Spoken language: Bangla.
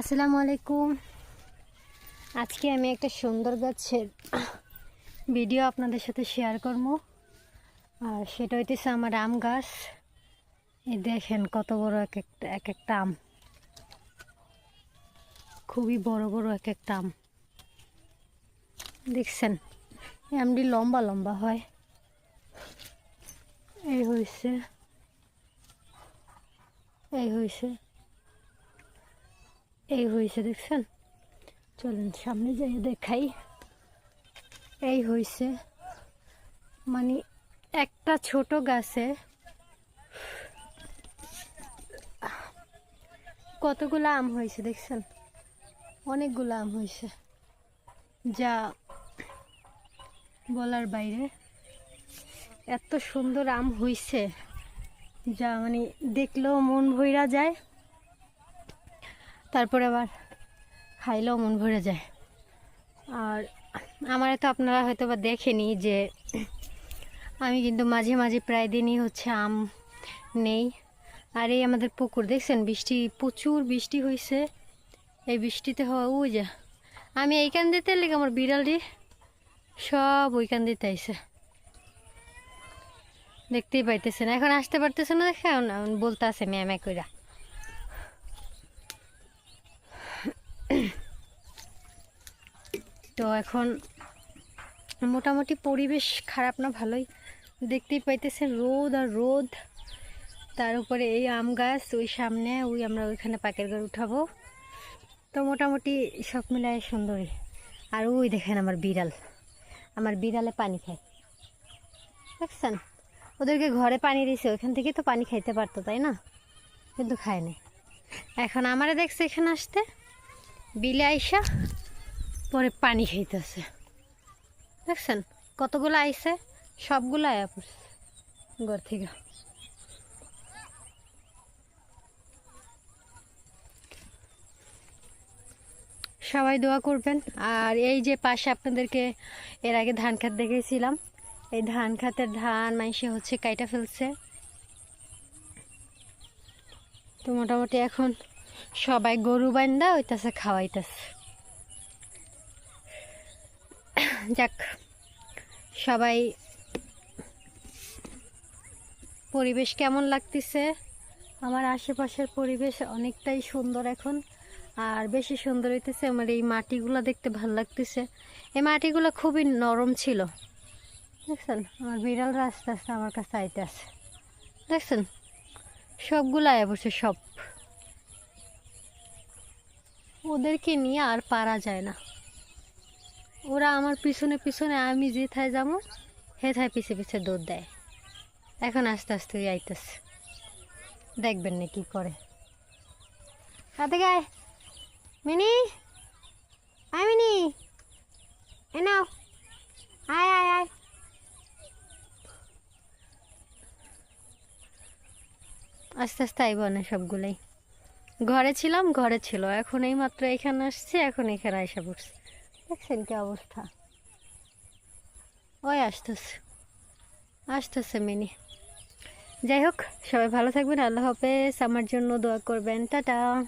আসসালামু আলাইকুম আজকে আমি একটা সুন্দর গাছের ভিডিও আপনাদের সাথে শেয়ার করব। আর সেটা হইতেছে আমার আম গাছ। এই দেখেন কত বড় এক একটা এক একটা আম। খুবই বড় বড় এক একটা আম। দেখছেন? আমটি লম্বা লম্বা হয়। এই হয়েছে এই হয়েছে এই হয়েছে দেখছেন? চলুন সামনে যাই দেখাই। এই হয়েছে মানে একটা ছোট গাছে কতগুলো আম হয়েছে দেখছেন? অনেকগুলো আম হয়েছে যা বলার বাইরে। এত সুন্দর আম হয়েছে যা মানে দেখলেও মন ভইরা যায়। তারপরে আবার খাইলেও মন ভরে যায়। আর আমার তো আপনারা হয়তো বা দেখেনি যে আমি কিন্তু মাঝে মাঝে প্রায় দিনই হচ্ছে আম নেই। আর এই আমাদের পুকুর, দেখছেন বৃষ্টি, প্রচুর বৃষ্টি হয়েছে এই বৃষ্টিতে হওয়া, ওই যা আমি এইখান দিতে লেগে আমার বিড়ালটি সব ওইখান দিতে আইসে দেখতেই পাইতেছে না এখন আসতে পারতেছে না দেখে বলতে আছে ম্যামে কইরা। তো এখন মোটামুটি পরিবেশ খারাপ না, ভালোই। দেখতেই পাইতেছেন রোদ আর রোদ। তার উপরে এই আম গাছ, ওই সামনে, ওই আমরা ওইখানে পাকের ঘর উঠাবো। তো মোটামুটি সব মিলায় সুন্দরী আর ওই দেখেন আমার বিড়াল। আমার বিড়ালে পানি খায়। দেখছেন? ওদেরকে ঘরে পানি দিয়েছে ওইখান থেকে তো পানি খাইতে পারতো, তাই না? কিন্তু খায় নাই। এখন আমারে দেখছে এখানে আসতে। বিলে আইসা পরে পানি খাইতেছে। দেখছেন, কতগুলো আইসে সবগুলো আয়া পড়ছে ঘর থেকে। সবাই দোয়া করবেন। আর এই যে পাশে আপনাদেরকে এর আগে ধান খাত দেখেছিলাম এই ধান খাতের ধান মাইসে হচ্ছে কাইটা ফেলছে। তো মোটামুটি এখন সবাই গরু বান্ধা ওইটাছে খাওয়াইতেছে। যাক, সবাই পরিবেশ কেমন লাগতেছে? আমার আশেপাশের পরিবেশ অনেকটাই সুন্দর এখন, আর বেশি সুন্দর হইতেছে আমার এই মাটিগুলো দেখতে ভালো লাগতেছে। এই মাটিগুলো খুবই নরম ছিল। দেখছেন, আমার বিড়ালরা আস্তে আস্তে আমার কাছে আইতে আছে দেখছেন সবগুলো আয় বসে সব। ওদেরকে নিয়ে আর পারা যায় না। ওরা আমার পিছনে পিছনে, আমি যে থায় যাব হে থায় পিছে পিছে দৌড় দেয়। এখন আস্তে আস্তে আইতেছে দেখবেন না কি করে। কাতে গায় মিনি? আয় মিনি। এ নাও। আয় আয় আয়। আস্তে আস্তে আইব না সবগুলোই। ঘরে ছিলাম, ঘরে ছিল। এখন এই মাত্র এখানে আসছে, এখন এখানে আসা পড়ছে। দেখছেন কি অবস্থা। ওই আসতেছে। আসতেছে মিনি। যাই হোক, সবাই ভালো থাকবেন। আল্লাহ হাফেজ। আমার জন্য দোয়া করবেন। টাটা।